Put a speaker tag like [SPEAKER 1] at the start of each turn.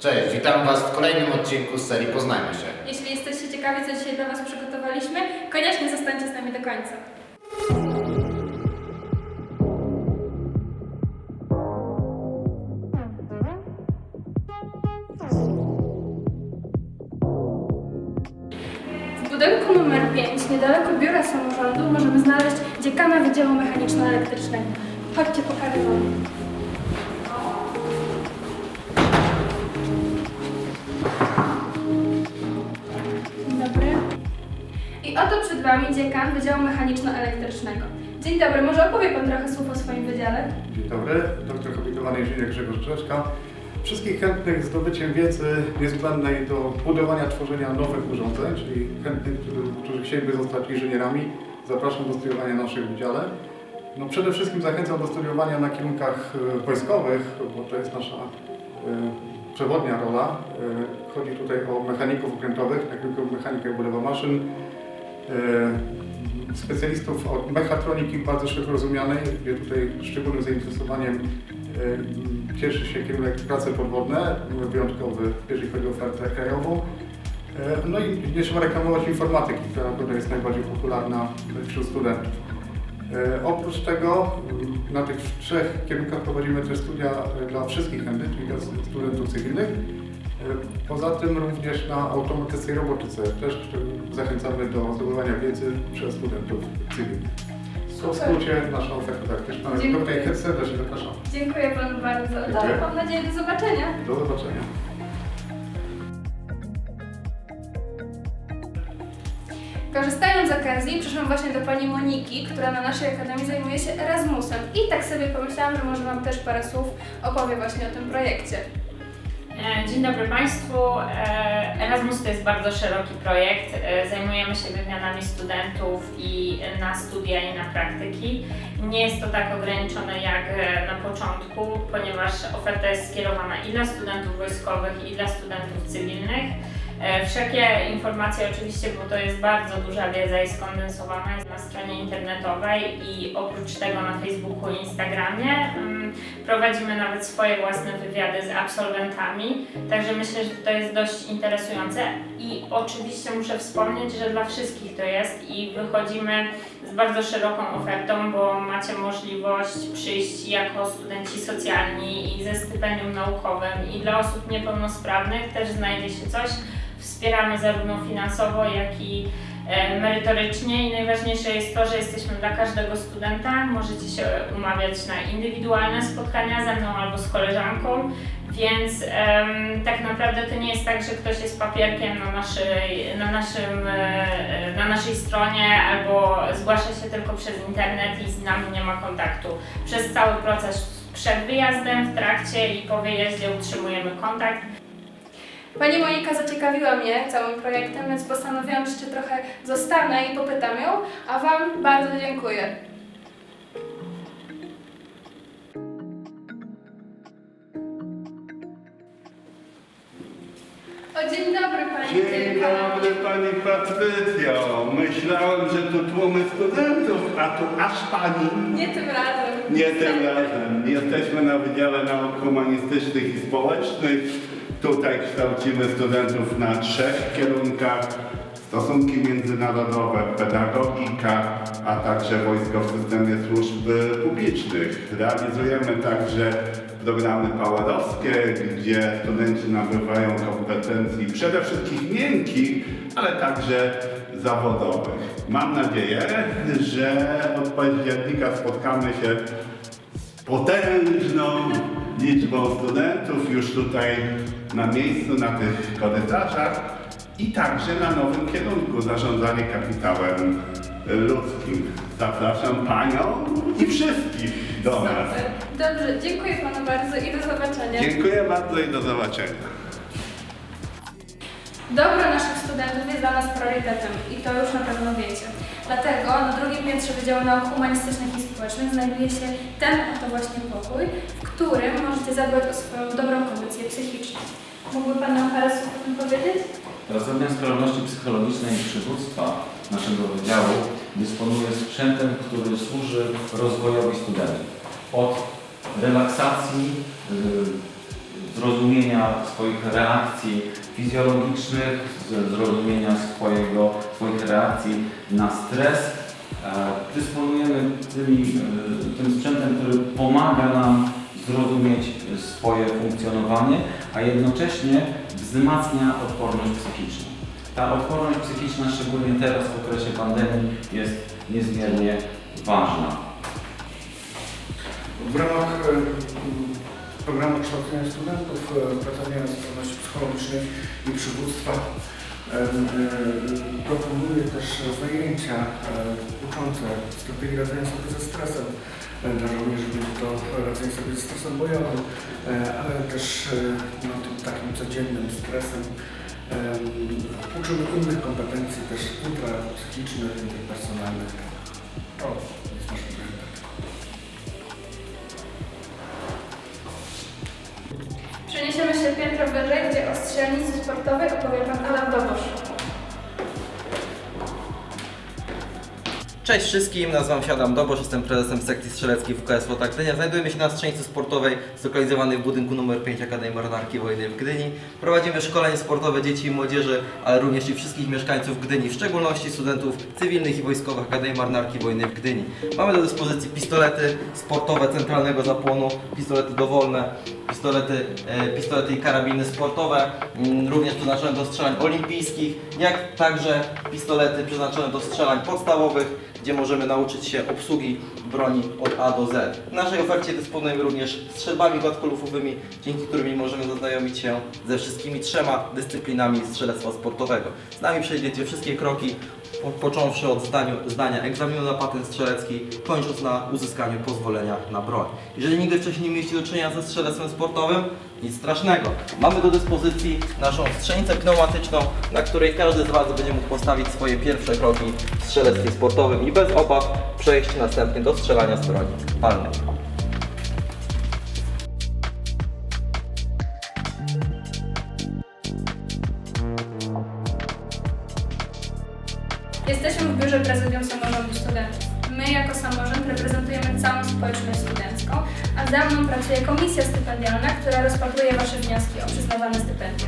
[SPEAKER 1] Cześć, witam Was w kolejnym odcinku z serii Poznajmy się.
[SPEAKER 2] Jeśli jesteście ciekawi, co dzisiaj dla Was przygotowaliśmy, koniecznie zostańcie z nami do końca. W budynku numer 5, niedaleko biura samorządu, możemy znaleźć dziekana Wydziału Mechaniczno-Elektrycznego. Chodźcie, pokażę Wam. Dzień dobry. I oto przed Wami dziekan Wydziału Mechaniczno-Elektrycznego. Dzień dobry, może opowie Pan trochę słów o swoim wydziale?
[SPEAKER 3] Dzień dobry, doktor habilitowany inżynier Grzegorz Czeszka. Wszystkich chętnych zdobyciem wiedzy niezbędnej do budowania, tworzenia nowych urządzeń, czyli chętnych, którzy, którzy chcieliby zostać inżynierami, zapraszam do studiowania w naszym wydziale. No przede wszystkim zachęcam do studiowania na kierunkach e, wojskowych, bo to jest nasza e, przewodnia rola. E, chodzi tutaj o mechaników okrętowych, tylko mechanikę budowa maszyn, e, specjalistów od mechatroniki bardzo szeroko rozumianej, gdzie tutaj szczególnym zainteresowaniem e, cieszy się kierunek prace podwodne, wyjątkowy, jeżeli chodzi o ofertę krajową. No i nie trzeba reklamować informatyki, która jest najbardziej popularna wśród studentów. E, Oprócz tego m, na tych trzech kierunkach prowadzimy też studia e, dla wszystkich chętnych, dla studentów cywilnych. E, Poza tym również na automatyce i robotyce też zachęcamy do zdobywania wiedzy przez studentów cywilnych. To w skrócie nasza oferta taktyczna.
[SPEAKER 2] Dziękuję.
[SPEAKER 3] Tutaj serdecznie zapraszam.
[SPEAKER 2] Dziękuję Panu bardzo.
[SPEAKER 3] Dziękuję.
[SPEAKER 2] mam nadzieję do zobaczenia.
[SPEAKER 3] Do zobaczenia.
[SPEAKER 2] Korzystając z okazji, przyszłam właśnie do Pani Moniki, która na naszej Akademii zajmuje się Erasmusem. I tak sobie pomyślałam, że może Wam też parę słów opowie właśnie o tym projekcie.
[SPEAKER 4] E, Dzień dobry Państwu. E, Erasmus to jest bardzo szeroki projekt. E, Zajmujemy się wymianami studentów i na studia i na praktyki. Nie jest to tak ograniczone jak na początku, ponieważ oferta jest skierowana i dla studentów wojskowych, i dla studentów cywilnych. E, Wszelkie informacje oczywiście, bo to jest bardzo duża wiedza i skondensowana jest na stronie internetowej i oprócz tego na Facebooku i Instagramie. Mm, Prowadzimy nawet swoje własne wywiady z absolwentami, także myślę, że to jest dość interesujące i oczywiście muszę wspomnieć, że dla wszystkich to jest i wychodzimy z bardzo szeroką ofertą, bo macie możliwość przyjść jako studenci socjalni i ze stypendium naukowym i dla osób niepełnosprawnych też znajdzie się coś. Wspieramy zarówno finansowo, jak i e, merytorycznie i najważniejsze jest to, że jesteśmy dla każdego studenta. Możecie się umawiać na indywidualne spotkania ze mną albo z koleżanką, więc tak naprawdę to nie jest tak, że ktoś jest papierkiem na naszej, na naszym, e, na naszej stronie albo zgłasza się tylko przez internet i z nami nie ma kontaktu. Przez cały proces przed wyjazdem, w trakcie i po wyjeździe utrzymujemy kontakt.
[SPEAKER 2] Pani Monika zaciekawiła mnie całym projektem, więc postanowiłam, że jeszcze trochę zostanę i popytam ją, a Wam bardzo dziękuję. O, dzień dobry Pani
[SPEAKER 5] Dzień dobry Pani Patrycjo. Myślałem, że tu tłumy studentów, a tu aż Pani.
[SPEAKER 2] Nie tym razem.
[SPEAKER 5] Nie tym razem. Jesteśmy na Wydziale Nauk Humanistycznych i Społecznych. Tutaj kształcimy studentów na trzech kierunkach. Stosunki międzynarodowe, pedagogika, a także wojsko w systemie służb publicznych. Realizujemy także programy powerowskie, gdzie studenci nabywają kompetencji przede wszystkim miękkich, ale także zawodowych. Mam nadzieję, że od października spotkamy się z potężną liczbą studentów już tutaj na miejscu, na tych korytarzach i także na nowym kierunku zarządzanie kapitałem ludzkim. Zapraszam Panią i wszystkich do nas.
[SPEAKER 2] Dobrze, dziękuję Panu bardzo i do zobaczenia.
[SPEAKER 5] Dziękuję bardzo i do zobaczenia.
[SPEAKER 2] Dobro naszych studentów jest dla nas priorytetem i to już na pewno wiecie. Dlatego na drugim piętrze Wydziału Nauk Humanistycznych i Społecznych znajduje się ten oto właśnie pokój, w którym możecie zadbać o swoją dobrą kondycję psychiczną. Mógłby Pan nam parę słów o tym powiedzieć?
[SPEAKER 6] Pracownia Sprawności Psychologicznej i Przywództwa naszego wydziału dysponuje sprzętem, który służy rozwojowi studentów. Od relaksacji, y, zrozumienia swoich reakcji fizjologicznych, zrozumienia swojego, swoich reakcji na stres. Dysponujemy tymi, e, tym sprzętem, który pomaga nam zrozumieć swoje funkcjonowanie, a jednocześnie wzmacnia odporność psychiczną. Ta odporność psychiczna, szczególnie teraz w okresie pandemii, jest niezmiernie ważna.
[SPEAKER 7] W ramach e, programu kształcenia studentów e, Pracownia Zdolności Psychologicznej i Przywództwa e, proponuję też zajęcia e, uczące strategii radzenia sobie ze stresem dla żołnierzy. Będzie to radzenie sobie ze stresem bojowym, e, ale też no, tym takim codziennym stresem. Em, Uczymy innych kompetencji też intrapsychicznych, interpersonalnych. To
[SPEAKER 2] strzelnicy sportowej opowie Adam Dobosz.
[SPEAKER 8] Cześć wszystkim, nazywam się Adam Dobosz, jestem prezesem sekcji strzeleckiej WKS Łota Gdynia. Znajdujemy się na strzelnicy sportowej zlokalizowanej w budynku numer 5 Akademii Marynarki Wojennej w Gdyni. Prowadzimy szkolenie sportowe dzieci i młodzieży, ale również i wszystkich mieszkańców Gdyni, w szczególności studentów cywilnych i wojskowych Akademii Marynarki Wojennej w Gdyni. Mamy do dyspozycji pistolety sportowe centralnego zapłonu, pistolety dowolne, pistolety, e, pistolety i karabiny sportowe, mm, również przeznaczone do strzelań olimpijskich, jak także pistolety przeznaczone do strzelań podstawowych, gdzie możemy nauczyć się obsługi broni od A do Z. W naszej ofercie dysponujemy również strzelbami gładkolufowymi, dzięki którymi możemy zaznajomić się ze wszystkimi trzema dyscyplinami strzelectwa sportowego. Z nami przejdziecie wszystkie kroki, począwszy od zdaniu, zdania egzaminu na patent strzelecki, kończąc na uzyskaniu pozwolenia na broń. Jeżeli nigdy wcześniej nie mieliście do czynienia ze strzelectwem sportowym, nic strasznego. Mamy do dyspozycji naszą strzelnicę pneumatyczną, na której każdy z Was będzie mógł postawić swoje pierwsze kroki w strzelectwie sportowym i bez obaw przejść następnie do strzelania z broni palnej.
[SPEAKER 2] Biurze prezydium samorządu studentów. My jako samorząd reprezentujemy całą społeczność studencką, a za mną pracuje komisja stypendialna, która rozpatruje Wasze wnioski o przyznawane stypendia.